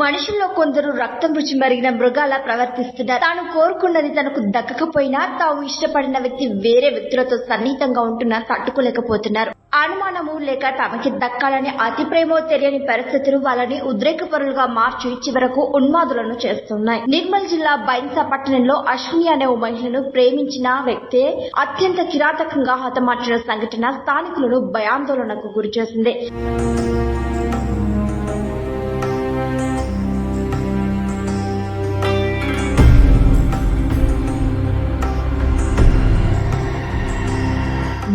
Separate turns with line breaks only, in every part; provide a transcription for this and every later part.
మనుషుల్లో కొందరు రక్తం రుచి మరిగిన మృగాల ప్రవర్తిస్తున్నారు. తాను కోరుకున్నది తనకు దక్కకపోయినా తాము ఇష్టపడిన వ్యక్తి వేరే వ్యక్తులతో సన్నిహితంగా ఉంటున్నా తట్టుకోలేకపోతున్నారు. అనుమానము లేక తమకి దక్కాలని అతి ప్రేమో తెలియని పరిస్థితులు వాళ్ళని ఉద్రేకపరులుగా మార్చి చివరకు ఉన్మాదులను చేస్తున్నాయి. నిర్మల్ జిల్లా బైన్సా పట్టణంలో అశ్విని అనే ఓ మహిళను ప్రేమించిన వ్యక్తే అత్యంత కిరాతకంగా హతమార్చిన సంఘటన స్థానికులను భయాందోళనకు గురిచేసింది.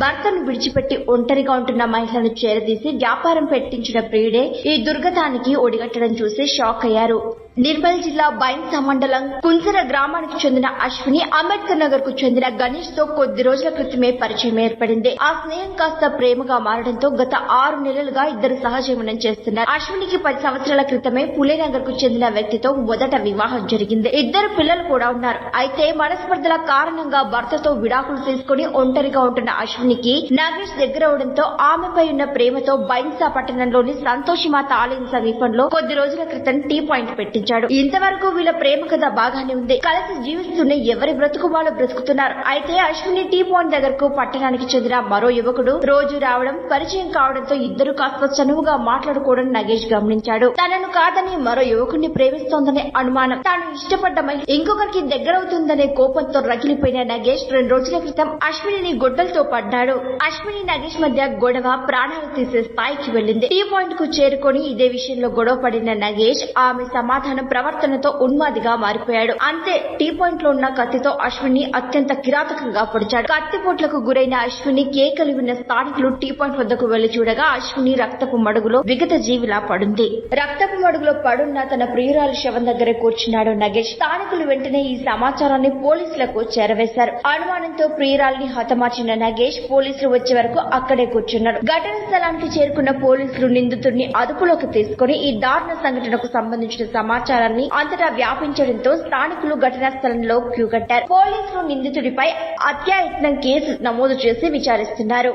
భర్తను విడిచిపెట్టి ఒంటరిగా ఉంటున్న మహిళను చేరదీసి వ్యాపారం పెట్టించిన ప్రియుడే ఈ దుర్గతానికి ఒడిగట్టడం చూసి షాక్ అయ్యారు. నిర్మల్ జిల్లా బైన్సా మండలం కుంజర గ్రామానికి చెందిన అశ్విని అంబేద్కర్ నగర్కు చెందిన గణేష్తో కొద్ది రోజుల క్రితమే పరిచయం ఏర్పడింది. ఆ స్నేహం కాస్త ప్రేమగా మారడంతో గత ఆరు నెలలుగా ఇద్దరు సహజీవనం చేస్తున్నారు. అశ్వినికి పది సంవత్సరాల క్రితమే పులేనగర్కు చెందిన వ్యక్తితో మొదట వివాహం జరిగింది. ఇద్దరు పిల్లలు కూడా ఉన్నారు. అయితే మనస్పర్ధల కారణంగా భర్తతో విడాకులు తీసుకుని ఒంటరిగా ఉంటున్న అశ్వినికి నగేష్ దగ్గర అవడంతో ఆమెపై ఉన్న ప్రేమతో బైన్సా పట్టణంలోని సంతోషిమాత ఆలయం సమీపంలో కొద్ది రోజుల క్రితం టీ పాయింట్ పెట్టింది పెట్టించాడు ఇంతవరకు వీళ్ళ ప్రేమ కథ బాగానే ఉంది. కలిసి జీవిస్తూనే ఎవరి బ్రతుకు వాళ్ళు బ్రతుకుతున్నారు. అయితే అశ్విని టీ పాయింట్ దగ్గరకు పట్టణానికి చెందిన మరో యువకుడు రోజు రావడం పరిచయం కావడంతో ఇద్దరు కాస్త చనువుగా మాట్లాడుకోవడం నగేష్ గమనించాడు. తనను కాదని మరో యువకుడిని ప్రేమిస్తోందనే అనుమానం. తాను ఇష్టపడ్డ మహిళ ఇంకొకరికి దగ్గరవుతుందనే కోపంతో రగిలిపోయిన నగేష్ రెండు రోజుల క్రితం అశ్విని గొడ్డలతో పడ్డాడు. అశ్విని నగేష్ మధ్య గొడవ ప్రాణాలు తీసే స్థాయికి వెళ్ళింది. టీ పాయింట్కు చేరుకొని ఇదే విషయంలో గొడవ పడిన నగేష్ ఆమె సమాధానం ప్రవర్తనతో ఉన్మాదిగా మారిపోయాడు. అంతే టీ పాయింట్లో ఉన్న కత్తితో అశ్విని అత్యంత కిరాతకంగా పొడిచాడు. కత్తిపోట్లకు గురైన అశ్విని కేకలు విన్న స్థానికులు టీ పాయింట్ వద్దకు వెళ్ళి చూడగా అశ్విని రక్తపు మడుగులో విగత జీవిలా పడుంది. రక్తపు మడుగులో పడున్న తన ప్రియురాలు శవం దగ్గర కూర్చున్నాడు నగేష్. స్థానికులు వెంటనే ఈ సమాచారాన్ని పోలీసులకు చేరవేశారు. అనుమానంతో ప్రియురాలిని హతమార్చిన నగేష్ పోలీసులు వచ్చే వరకు అక్కడే కూర్చున్నాడు. ఘటన స్థలానికి చేరుకున్న పోలీసులు నిందితుడిని అదుపులోకి తీసుకుని ఈ దారుణ సంఘటనకు సంబంధించిన సమాచారం సమాచారాన్ని అంతటా వ్యాపించడంతో స్థానికులు ఘటనా స్థలంలో క్యూ కట్టారు. పోలీసులు నిందితుడిపై హత్యాయత్నం కేసు నమోదు చేసి విచారిస్తున్నారు.